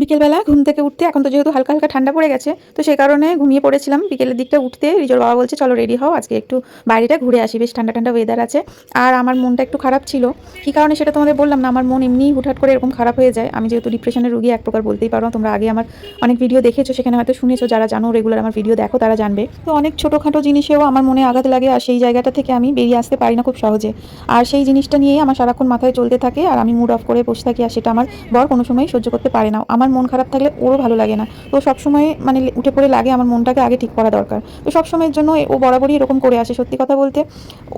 বিকেলবেলা ঘুম থেকে উঠতে, এখন তো যেহেতু হালকা হালকা ঠান্ডা পড়ে গেছে, তো সেই কারণে ঘুমিয়ে পড়েছিলাম। বিকেলের দিকটা উঠতে রিজোর বাবা বলছে, চলো রেডি হও, আজকে একটু বাইরেটা ঘুরে আসি, বেশ ঠান্ডা ঠান্ডা ওয়েদার আছে। আর আমার মনটা একটু খারাপ ছিল। কী কারণে সেটা তোমাদের বললাম না, আমার মন এমনিই হুটহাট করে এরকম খারাপ হয়ে যায়। আমি যেহেতু ডিপ্রেশনের রুগী, এক প্রকার বলতেই পারো তোমরা আগে আমার অনেক ভিডিও দেখেছ, সেখানে হয়তো শুনেছো, যারা জানো রেগুলার আমার ভিডিও দেখো, তারা জানবে। তো অনেক ছোটোখাটো জিনিসেও আমার মনে আঘাত লাগে, আর সেই জায়গাটা থেকে আমি বেরিয়ে আসতে পারি না খুব সহজে। আর সেই জিনিসটা নিয়েই আমার সারাক্ষণ মাথায় চলতে থাকে, আর আমি মুড অফ করে বসে থাকি, আর সেটা আমার বর কোনো সময় সহ্য করতে পারে না। আমার মন খারাপ থাকলে ওরও ভালো লাগে না। তো সবসময় মানে উঠে পড়ে লাগে আমার মনটাকে আগে ঠিক করা দরকার। তো সবসময়ের জন্য ও বরাবরই এরকম করে আসে। সত্যি কথা বলতে,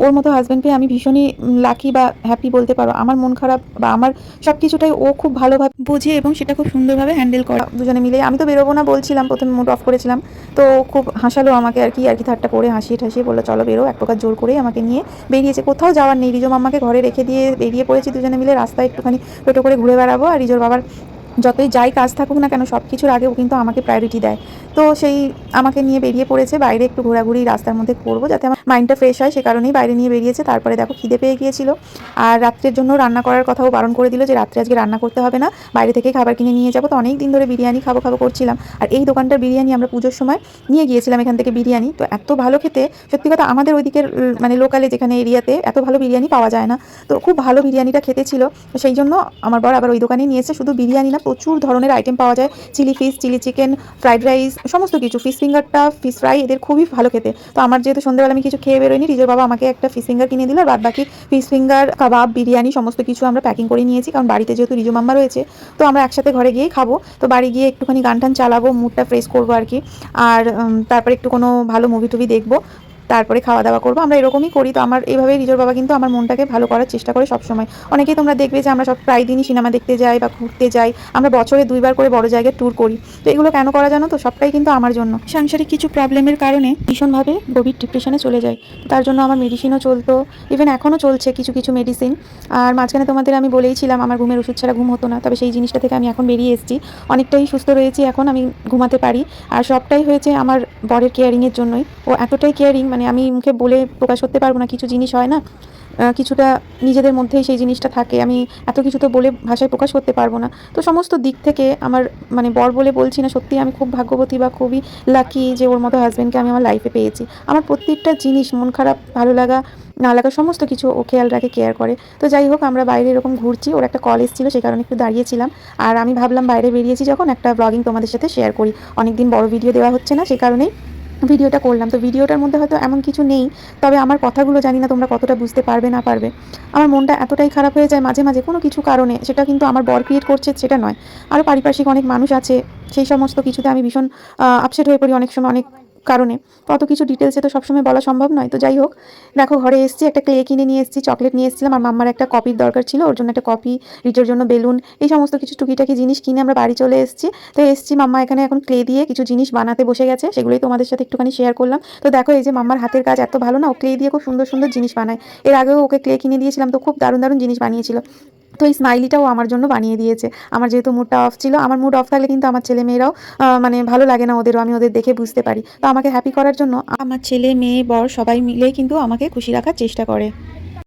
ওর মতো হাজব্যান্ড পেয়ে আমি ভীষণই লাকি বা হ্যাপি বলতে পারো। আমার মন খারাপ বা আমার সব কিছুটাই ও খুব ভালোভাবে বোঝে এবং সেটা খুব সুন্দরভাবে হ্যান্ডেল করে। দুজনে মিলে আমি তো বেরোবো না বলছিলাম, প্রথমে মুড অফ করেছিলাম। তো খুব হাসালো আমাকে আর কি আর কি ঠাট্টা করে হাসিয়ে ঠাসিয়ে বলল, চলো বেরো, এক প্রকার জোর করেই আমাকে নিয়ে বেরিয়েছে। কোথাও যাওয়ার নেই। রিজো মাম্মাকে ঘরে রেখে দিয়ে বেরিয়ে পড়েছি দুজনে মিলে। রাস্তায় একটুখানি টোটো করে ঘুরে বেড়াবো আর রিজোর বাবার যতই যাই কাজ থাকুক না কেন সব কিছুর আগেও কিন্তু আমাকে প্রায়োরিটি দেয়। তো সেই আমাকে নিয়ে বেরিয়ে পড়েছে, বাইরে একটু ঘোরাঘুরি রাস্তার মধ্যে করব যাতে আমার মাইন্ডটা ফ্রেশ হয়, সে কারণেই বাইরে নিয়ে বেরিয়েছে। তারপরে দেখো খিদে পেয়ে গিয়েছিল। আর রাত্রের জন্য রান্না করার কথাও বারণ করে দিল যে, রাত্রে আজকে রান্না করতে হবে না। বাইরে থেকে খাবার কিনে নিয়ে যাব। তো অনেক দিন ধরে বিরিয়ানি খাব খাব করছিলাম। আর এই দোকানটার বিরিয়ানি আমরা পুজোর সময় নিয়ে গিয়েছিলাম এখান থেকে বিরিয়ানি। তো এত ভালো খেতে, সত্যি কথা আমাদের ওইদিকের মানে লোকালে যেখানে এরিয়াতে এত ভালো বিরিয়ানি পাওয়া যায় না। তো খুব ভালো বিরিয়ানিটা খেতে ছিল। সেই জন্য আমার বর আবার ওই দোকানে নিয়েছে শুধু বিরিয়ানি না, প্রচুর ধরনের আইটেম পাওয়া যায়। Chilli fish, chilli chicken fried rice সমস্ত কিছু। ফিশ ফিঙ্গারটা ফিশ ফ্রাই এদের খুবই ভালো খেতে। তো আমার যেহেতু সন্ধ্যেবেলা আমি কিছু খেয়ে বেরোয়নি। রিজের বাবা আমাকে একটা ফিস ফিঙ্গার কিনে দিল আর বাদ বাকি ফিস ফিঙ্গার কাবাব বিরিয়ানি সমস্ত কিছু আমরা প্যাকিং করে নিয়েছি। কারণ বাড়িতে যেহেতু রিজো মাম্মা রয়েছে, তো আমরা একসাথে ঘরে গিয়েই খাব। তো বাড়ি গিয়ে একটুখানি গান টান চালাবো মুডটা ফ্রেশ করব আর কি। আর তারপর তারপরে একটু কোনো ভালো মুভি টুভি দেখব। তারপরে খাওয়া দাওয়া করব। আমরা এরকমই করি। তো আমার এইভাবেই রিজোর বাবা কিন্তু আমার মনটাকে ভালো করার চেষ্টা করে সবসময়। অনেকেই তোমরা দেখবে যে আমরা সব প্রায় দিনই সিনেমা দেখতে যাই বা ঘুরতে যাই। আমরা বছরে দুইবার করে বড় জায়গায় ট্যুর করি। তো এগুলো কেন করা জানো তো? সবটাই কিন্তু আমার জন্য। সাংসারিক কিছু প্রবলেমের কারণে ভীষণভাবে গভীর ডিপ্রেশনে চলে যায় তার জন্য আমার মেডিসিনও চলতো। ইভেন এখনও চলছে কিছু কিছু মেডিসিন আর মাঝখানে তোমাদের আমি বলেইছিলাম, আমার ঘুমের ওষুধ ছাড়া ঘুম হতো না। তবে সেই জিনিসটা থেকে আমি এখন বেরিয়ে এসেছি। অনেকটাই সুস্থ রয়েছি। এখন আমি ঘুমাতে পারি। আর সবটাই হয়েছে আমার বরের কেয়ারিংয়ের জন্যই। ও এতটাই কেয়ারিং মানে আমি মুখে বলে প্রকাশ করতে পারব না, কিছু জিনিস হয় না। কিছুটা নিজেদের মধ্যেই সেই জিনিসটা থাকে। আমি এত কিছু তো বলে ভাষায় প্রকাশ করতে পারব না। তো সমস্ত দিক থেকে আমার মানে বর বলে বলছি না, সত্যি আমি খুব ভাগ্যবতী বা খুবই লাকি যে ওর মতো হাজব্যান্ডকে আমি আমার লাইফে পেয়েছি। আমার প্রত্যেকটা জিনিস, মন খারাপ, ভালো লাগা, না লাগা সমস্ত কিছু ও খেয়াল রাখে কেয়ার করে। তো যাই হোক, আমরা বাইরে এরকম ঘুরছি, ওর একটা কলেজ ছিল সেই কারণে একটু দাঁড়িয়েছিলাম। আর আমি ভাবলাম বাইরে বেরিয়েছি, যখন একটা ব্লগিং তোমাদের সাথে শেয়ার করি। অনেকদিন বড় ভিডিও দেওয়া হচ্ছে না সেই কারণেই ভিডিওটা করলাম। তো ভিডিওটার মধ্যে হয়তো এমন কিছু নেই, তবে আমার কথাগুলো জানি না তোমরা কতটা বুঝতে পারবে, না পারবে। আমার মনটা এতটাই খারাপ হয়ে যায় মাঝে মাঝে কোনো কিছু কারণে, সেটা কিন্তু আমার বর ক্রিয়েট করছে সেটা নয়। আরও পারিপার্শ্বিক অনেক মানুষ আছে, সেই সমস্ত কিছুতে আমি ভীষণ আপসেট হয়ে পড়ি অনেক সময়, অনেক কারণে। অত কিছু ডিটেলসে তো সবসময় বলা সম্ভব নয়। তো যাই হোক, দেখো ঘরে এসেছি, একটা ক্লে কিনে নিয়ে এসেছি চকলেট নিয়ে এসেছিলাম, আর মাম্মার একটা কপির দরকার ছিল, ওর জন্য একটা কপি রিটোর জন্য বেলুন, এই সমস্ত কিছু টুকিটাকি জিনিস কিনে আমরা বাড়ি চলে এসেছি। তো এসেছি মাম্মা এখানে এখন ক্লে দিয়ে কিছু জিনিস বানাতে বসে গেছে, সেগুলোই তোমাদের সাথে একটুখানি শেয়ার করলাম। তো দেখো এই যে মাম্মার হাতের কাজ এত ভালো না, ও ক্লে দিয়ে খুব সুন্দর সুন্দর জিনিস বানায়। এর আগেও ওকে ক্লে কিনে দিয়েছিলাম, তো খুব দারুণ দারুণ জিনিস বানিয়েছিল। তো এই স্মাইলিটাও আমার জন্য বানিয়ে দিয়েছে। আমার যেহেতু মুডটা অফ ছিল, আমার মুড অফ থাকলে কিন্তু আমার ছেলে মেয়েরাও মানে ভালো লাগে না ওদেরও, আমি ওদের দেখে বুঝতে পারি। তো আমাকে হ্যাপি করার জন্য, আমার ছেলে, মেয়ে, বর সবাই মিলে কিন্তু আমাকে খুশি রাখার চেষ্টা করে।